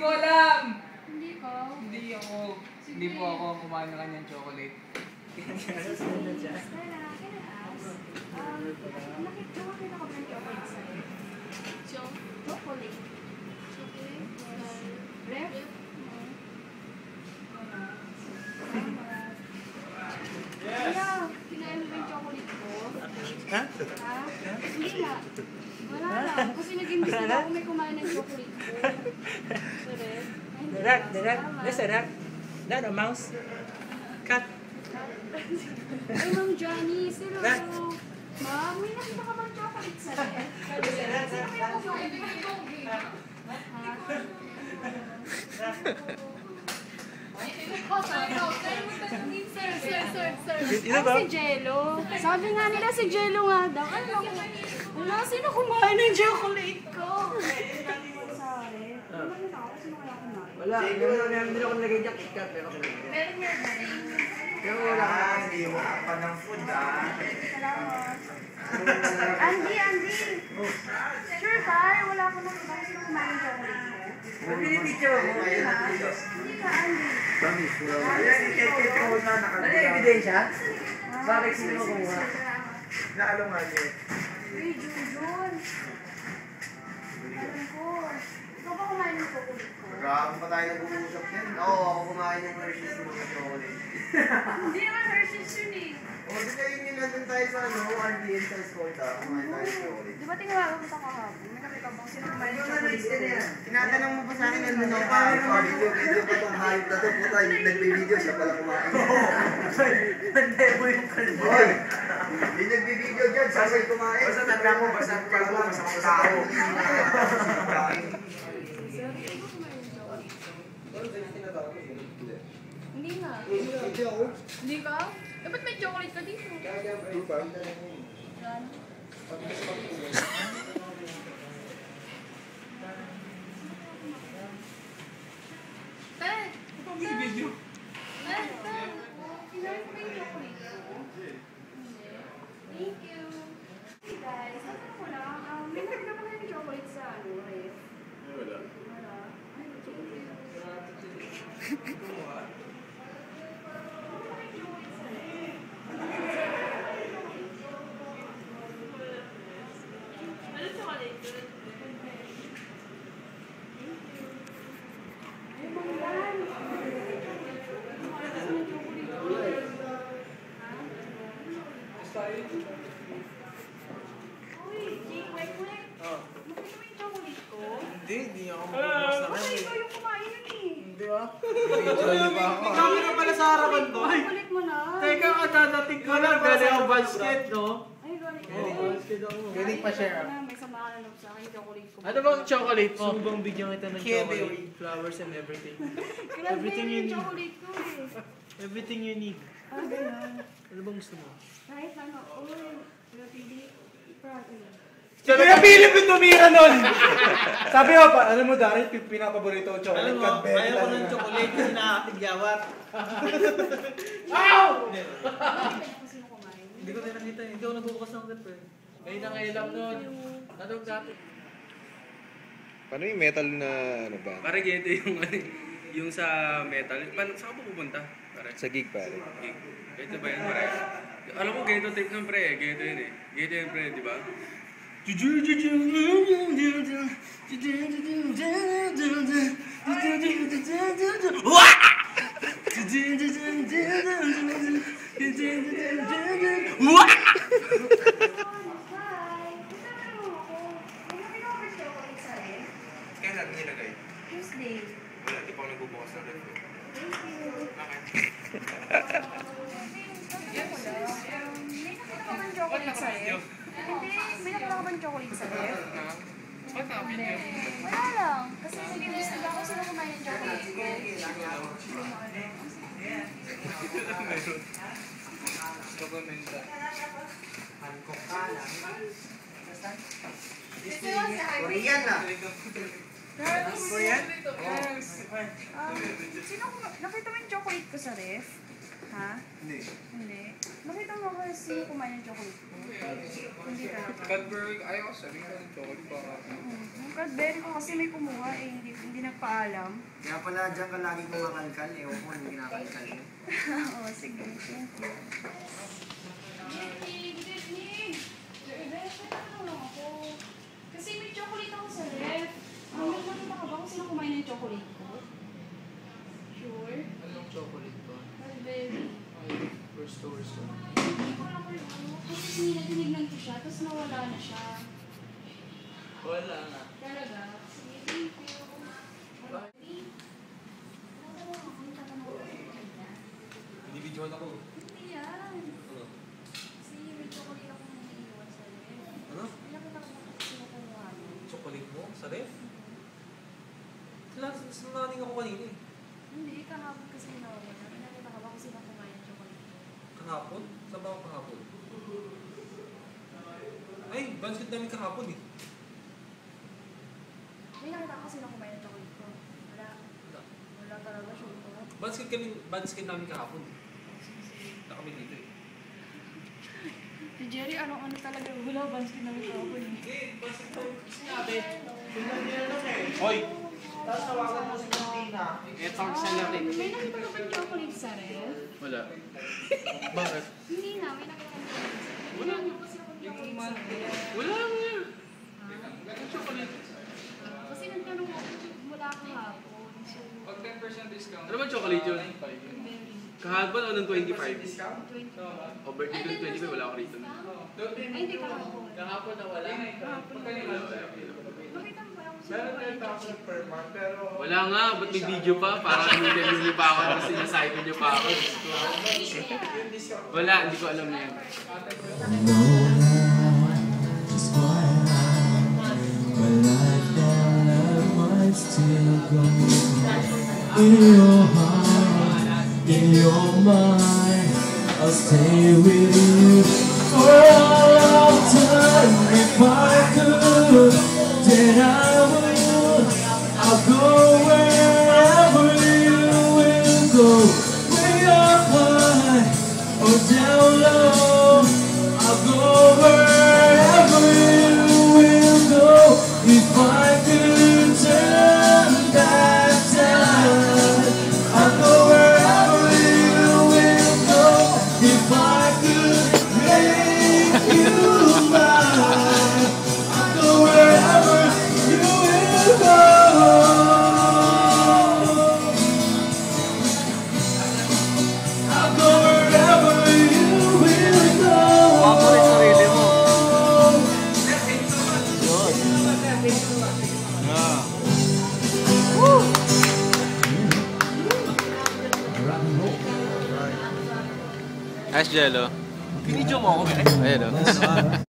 ko alam! Hindi ko. Hindi ako. Hindi po ako kumain ng kanyang chocolate. Stella, can I ask? Um, nakita ko kita ko ng chocolate sa'yo. Chocolate. Ref? Kaya, kinain mo ba yung chocolate ko? Ha? Ha? Hindi nga. Wala lang. Kasi nag-imbis na ako may kumain ng chocolate ko. Sa ref. Ay, hindi The rat, ba? the rat. Tama. There's a mouse. Cat. Ay, Ma'am Johnny, sino? Ma'am, may nakita ka bang chocolate sa ref? Sino kaya kumain? Sir, sir, sir, sir. Ay, si Jello. Sabi nga nila si Jello nga daw. Ano ako? Wala, sino kumain ng chocolate ko? Ano? Wala, meron din ako nilagay dyan, KitKat, pero. Meron ba? Pero wala ka. Hindi mo pa ng food ah. Salamat. Andy, Andy. Sure ka? Wala ko na kumain ng chocolate mo? Pinipicture mo. Hindi ka, Andy. Ayan, ikikit ko na Ano yung ebidensya? Bakit sino mo kumuha? Naalo nga niya. Uy, Junjun. Alam ko. Ikaw ba kumain ng chocolate ko? Grabe pa tayo nag-uusap yan. Oo, ako kumain ng Hershey's mo ng chocolate. Hindi naman Hershey's yun eh. O, di kayo yun nandun tayo sa ano, RDN sa school ta. Kumain tayo ng chocolate. Di ba tinawag mo ito kahapon? May nakita bang sino kumain ng Ano na chocolate lista niya? Tinatanong mo pa sa akin nandun ako pa. Video, video pa tong hype na to. Puta, yung nagbe-video siya pala kumain. Nandebo yung kalbo. Hoy! Yung nagbe-video dyan, siya may kumain. Basta tanda mo, basta kalbo, basta mga tao. Hindi nga. Hindi ka? Dapat may chocolate ka dito. Pe! Video. Pe! Pe! Kinain mo ba yung chocolate ko? Hindi. Thank you. Hey guys, ano ko lang, um, may nakita ka na yung chocolate sa ano, ref? Wala. Wala. Ay, thank you. Uy, Jake, wait, wait. Nakita mo yung chocolate ko? Hindi, hindi ako mabubukas na Kasi ikaw yung kumain yun eh. Hindi ah. May camera pala sa harapan ko. Ay, Kulit mo na. teka, katatating ko lang. Galing ako basket, no? Ay, galing ko. Galing ako. Pa share ah. May samahan na sa akin yung chocolate ko. Ano bang chocolate mo? Gusto bang bigyan kita ng chocolate? Flowers and everything. Grabe everything you need. chocolate ko eh. Everything you need. Ah, ganun. Ano bang gusto mo? Kahit ano, uy, napili. Proud. Kaya Philip yung tumira nun! Sabi ko pa, alam mo Daryl, pin- pinapaborito ko chocolate Alam mo, Cadbury ayaw ko ng chocolate kasi nakakapigyawat. Kasi mo kumain. Hindi ko din nakita, hindi ako nagbubukas ng rep eh. Ngayon na ngayon lang nun. Anong dati? Paano yung metal na ano ba? Pare ganito yung ano, yung sa metal. Paano saan ka pupunta? Pare. Sa gig pare. Gig. Ganito ba yan, pare? Alam ko ganito type ng pre, ganito yun eh. Ganito yun pre, di ba? Hi! Kasama mo ako. May nakita ko ba yung chocolate sa ref? Kailan nilagay? Tuesday. Wala, di pa ako nagbubukas ng ref. Thank you. Bakit? May nakita ka bang chocolate sa ref? Hindi, may nakita ka bang chocolate sa ref? Ba't Hindi. Wala lang. Kasi nag-imbestiga ako sino kumain ng chocolate ko. Dokumenta. Korean na. Korean? Um, sino nakita mo yung chocolate ko sa ref? Ha? Hindi. Hindi. Nakita mo ba sino kumain ng chocolate ko? Hindi talaga. Cadbury, ayaw ko sabihin ko ng chocolate para. Mm, Yung Cadbury ko kasi may kumuha eh, hindi, hindi nagpaalam. Kaya pala dyan ka lagi kumakalkal. Ewan ko hindi kinakalkal mo. Oo, sige. Thank you. Kasi may chocolate ako sa ref. Um, may nakita ka ba kung sino kumain ng chocolate ko? Sure? Anong chocolate ba? Cadbury. Ay, first stores ko. Hindi ko lang. Kasi sininatinignan ko siya, tapos nawala na siya. Wala nga. Talaga? Sige, thank you. Cadbury? Ano ako? Hindi yan. Ano? Kasi may chocolate ako naiiwan sa ref. Ano? May nakita ko na kasi kumuha mo. Chocolate mo? Sa ref? Sila, sinaning ako kanina eh. Hindi, kahapon kasi nawala na. May nakita ka ba kung sino? Kahapon? Saan ba ako kahapon? Ay, bansit namin kahapon eh. May nakita ka sino kumain ng chocolate ko. Wala. Wala. Wala talaga, sure ko. Bansit kami, bansit namin kahapon eh. Punta kami dito eh. Si Jerry, ano ano talaga, wala ba skin namin kahapon eh. Hindi, bansit namin sinabi. Hoy! Tapos tawagan mo si Christina. Eto ang salarin. May nakita ka ba yung chocolate sa ref? Wala. Bakit? Hindi na, may nakita ka chocolate. Wala na kasi ako yung chocolate. Wala nga. Kasi nagtanong ako mula kahapon. Pag 10% discount. Ano ba chocolate yun? very. Kahapon o ng 25? 20. O birthday ko ng 25, wala ako rito. Ay, hindi kahapon. Kahapon na wala. Kahapon. Nakita mo ako sino Meron kumain ng tayo tapos chocolate? ng per month, pero... Wala nga, ba't may video pa? Parang in-interview niyo pa ako tapos sinasabi niyo pa ako. Wala, hindi ko alam na yan. In your heart, in your mind I'll stay with you Ask Jello. Video mo ako, eh. Ayun o.